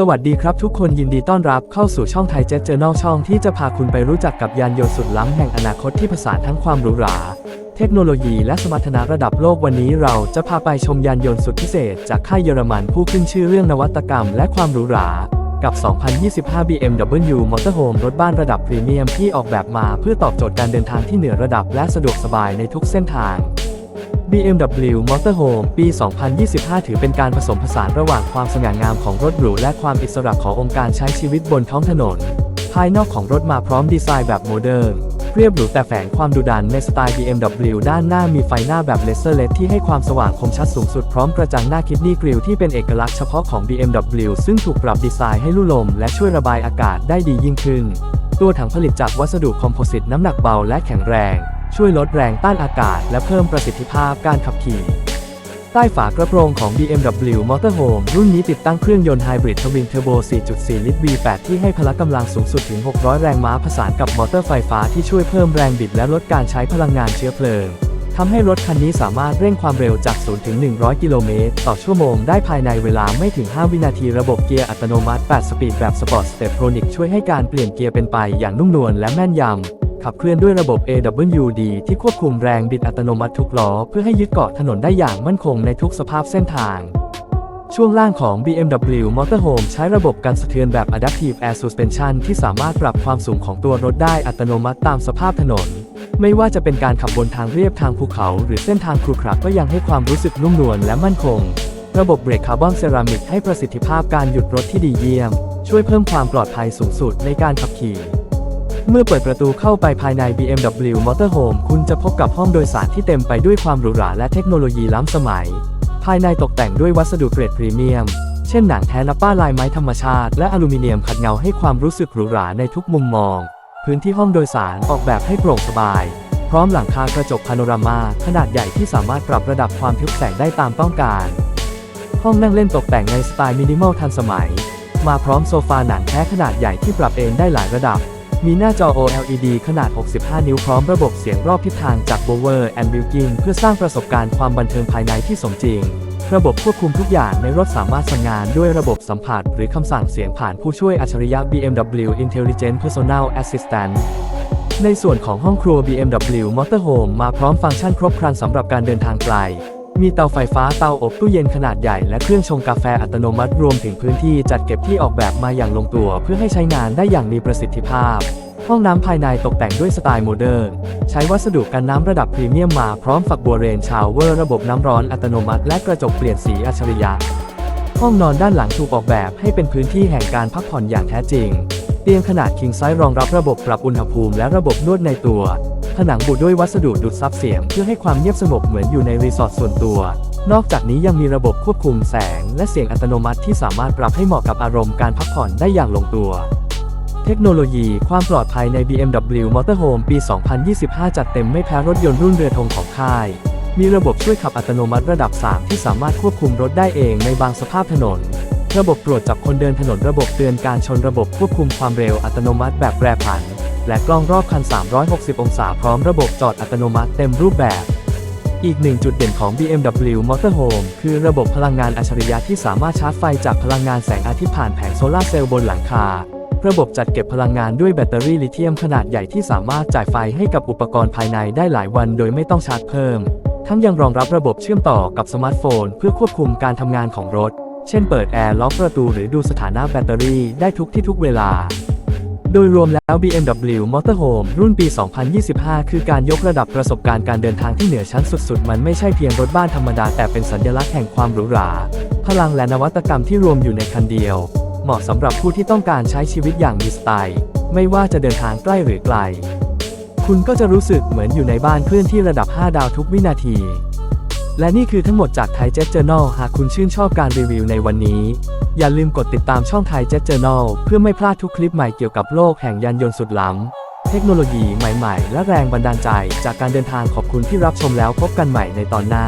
สวัสดีครับทุกคนยินดีต้อนรับเข้าสู่ช่องไทยเจ็ตเจอ r ช่องที่จะพาคุณไปรู้จักกับยานยนต์สุดล้ำแห่งอนาคตที่ผสานทั้งความหรูหรา เทคโนโลยีและสมรรถนะระดับโลกวันนี้เราจะพาไปชมยานยนต์สุดพิเศษ จากค่ายเยอรมันผู้ขึ้นชื่อเรื่องนวัตกรรมและความหรูหรา กับ 2025 BMW Motorhome รถบ้านระดับพรีเมียมที่ออกแบบมาเพื่อตอบโจทย์การเดินทางที่เหนือระดับและสะดวกสบายในทุกเส้นทาง BMW Motorhome ปี 2025 ถือเป็นการผสมผสานระหว่างความสง่างามของรถหรูและความอิสระขององค์การใช้ชีวิตบนท้องถนน ภายนอกของรถมาพร้อมดีไซน์แบบโมเดิร์นเรียบหรูแต่แฝงความดุดันในสไตล์ BMW ด้านหน้ามีไฟหน้าแบบเลเซอร์เลดที่ให้ความสว่างคมชัดสูงสุดพร้อมกระจังหน้าคิดนี่กริลที่เป็นเอกลักษณ์เฉพาะของ BMW ซึ่งถูกปรับดีไซน์ให้ลู่ลมและช่วยระบายอากาศได้ดียิ่งขึ้น ตัวถังผลิตจากวัสดุคอมโพสิตน้ำหนักเบาและแข็งแรง ช่วยลดแรงต้านอากาศ และเพิ่มประสิทธิภาพการขับขี่ ใต้ฝากระโปรงของ BMW Motorhome รุ่นนี้ติดตั้งเครื่องยนต์ไฮบริดทวินเทอร์โบ 4.4 ลิตร V8 ที่ให้พละกำลังสูงสุดถึง 600 แรงม้าผสานกับมอเตอร์ไฟฟ้าที่ช่วยเพิ่มแรงบิดและลดการใช้พลังงานเชื้อเพลิงทำให้รถคันนี้สามารถเร่งความเร็วจาก 0 ถึง 100 กิโลเมตร ต่อชั่วโมงได้ภายในเวลาไม่ถึง 5 วินาทีระบบเกียร์อัตโนมัติ 8 สปีดแบบสปอร์ตสเตปโทรนิกช่วยให้การเปลี่ยนเกียร์เป็นไปอย่างนุ่มนวลและแม่นยำ ขับเคลื่อนด้วยระบบ AWD ที่ควบคุมแรงบิดอัตโนมัติทุกล้อเพื่อให้ยึดเกาะถนนได้อย่างมั่นคงในทุกสภาพเส้นทาง ช่วงล่างของ BMW Motorhome ใช้ระบบกันสะเทือนแบบ Adaptive Air Suspension ที่สามารถปรับความสูงของตัวรถได้อัตโนมัติตามสภาพถนน ไม่ว่าจะเป็นการขับบนทางเรียบทางภูเขา หรือเส้นทางครุขระก็ยังให้ความรู้สึกนุ่มนวลและมั่นคง ระบบเบรกคาร์บอนเซรามิกให้ประสิทธิภาพการหยุดรถที่ดีเยี่ยม ช่วยเพิ่มความปลอดภัยสูงสุดในการขับขี่ เมื่อเปิดประตูเข้าไปภายใน BMW Motorhome คุณจะพบกับห้องโดยสารที่เต็มไปด้วยความหรูหราและเทคโนโลยีล้ำสมัย ภายในตกแต่งด้วยวัสดุเกรดพรีเมียม เช่นหนังแท้นับป้าลายไม้ธรรมชาติและอลูมิเนียมขัดเงาให้ความรู้สึกหรูหราในทุกมุมมอง พื้นที่ห้องโดยสารออกแบบให้โปร่งสบาย พร้อมหลังคากระจกพาโนรามาขนาดใหญ่ที่สามารถปรับระดับความทึบแสงได้ตามต้องการ ห้องนั่งเล่นตกแต่งในสไตล์มินิมอลทันสมัย มาพร้อมโซฟาหนังแท้ขนาดใหญ่ที่ปรับเอนได้หลายระดับ มีหน้าจอ OLED ขนาด 65 นิ้วพร้อมระบบเสียงรอบทิศทางจาก Bower and Wilkin เพื่อสร้างประสบการณ์ความบันเทิงภายในที่สมจริง ระบบควบคุมทุกอย่างในรถสามารถสั่งงานด้วยระบบสัมผัสหรือคำสั่งเสียงผ่านผู้ช่วยอัจฉริยะ BMW Intelligent Personal Assistant ในส่วนของห้องครัว BMW Motorhome มาพร้อมฟังก์ชันครบครันสำหรับการเดินทางไกล มีเตาไฟฟ้าเตาอบตู้เย็นขนาดใหญ่และเครื่องชงกาแฟอัตโนมัติรวมถึงพื้นที่จัดเก็บที่ออกแบบมาอย่างลงตัวเพื่อให้ใช้งานได้อย่างมีประสิทธิภาพ ห้องน้ำภายในตกแต่งด้วยสไตล์โมเดิร์นใช้วัสดุกันน้ำระดับพรีเมียมมาพร้อมฝักบัวเรนชาวเวอร์ระบบน้ำร้อนอัตโนมัติ และกระจกเปลี่ยนสีอัจฉริยะ ห้องนอนด้านหลังถูกออกแบบให้เป็นพื้นที่แห่งการพักผ่อนอย่างแท้จริง เตียงขนาด king size รองรับระบบปรับอุณหภูมิและระบบนวดในตัว ผนังบุด้วยวัสดุดูดซับเสียงเพื่อให้ความเงียบสงบเหมือนอยู่ในรีสอร์ทส่วนตัว นอกจากนี้ยังมีระบบควบคุมแสง และเสียงอัตโนมัติที่สามารถปรับให้เหมาะกับอารมณ์การพักผ่อนได้อย่างลงตัว เทคโนโลยีความปลอดภัยใน BMW Motorhome ปี 2025 จัดเต็มไม่แพ้รถยนต์รุ่นเรือธงของค่าย มีระบบช่วยขับอัตโนมัติระดับ 3 ที่สามารถควบคุมรถได้เองในบางสภาพถนนระบบตรวจจับคนเดินถนนระบบเตือนการชนระบบควบคุมความเร็วอัตโนมัติแบบแปรผัน และกล้องรอบคัน 360 องศาพร้อมระบบจอดอัตโนมัติเต็มรูปแบบ อีกหนึ่งจุดเด่นของ BMW Motorhome คือระบบพลังงานอัจฉริยะที่สามารถชาร์จไฟจากพลังงานแสงอาทิตย์ผ่านแผงโซลาร์เซลล์บนหลังคา ระบบจัดเก็บพลังงานด้วยแบตเตอรี่ลิเธียมขนาดใหญ่ที่สามารถจ่ายไฟให้กับอุปกรณ์ภายในได้หลายวันโดยไม่ต้องชาร์จเพิ่ม ทั้งยังรองรับระบบเชื่อมต่อกับสมาร์ทโฟน เพื่อควบคุมการทำงานของรถ เช่น เปิดแอร์ล็อกประตูหรือดูสถานะแบตเตอรี่ได้ทุกที่ทุกเวลา โดยรวมแล้ว BMW Motorhome รุ่นปี 2025 คือการยกระดับประสบการณ์การเดินทางที่เหนือชั้นสุดๆ มันไม่ใช่เพียงรถบ้านธรรมดา แต่เป็นสัญลักษณ์แห่งความหรูหรา พลังและนวัตกรรมที่รวมอยู่ในคันเดียว เหมาะสำหรับผู้ที่ต้องการใช้ชีวิตอย่างมีสไตล์ ไม่ว่าจะเดินทางใกล้หรือไกล คุณก็จะรู้สึกเหมือนอยู่ในบ้านเคลื่อนที่ระดับ 5 ดาวทุกวินาที และนี่คือทั้งหมดจากไทยเจ็ตเจอ r n a l หากคุณชื่นชอบการรีวิวในวันนี้ อย่าลืมกดติดตามช่องไทยเจ็ตเจอ r n a l เพื่อไม่พลาดทุกคลิปใหม่เกี่ยวกับโลกแห่งยานยนต์สุดล้ำ เทคโนโลยีใหม่ ๆ และแรงบันดาลใจ จากการเดินทางขอบคุณที่รับชมแล้วพบกันใหม่ในตอนหน้า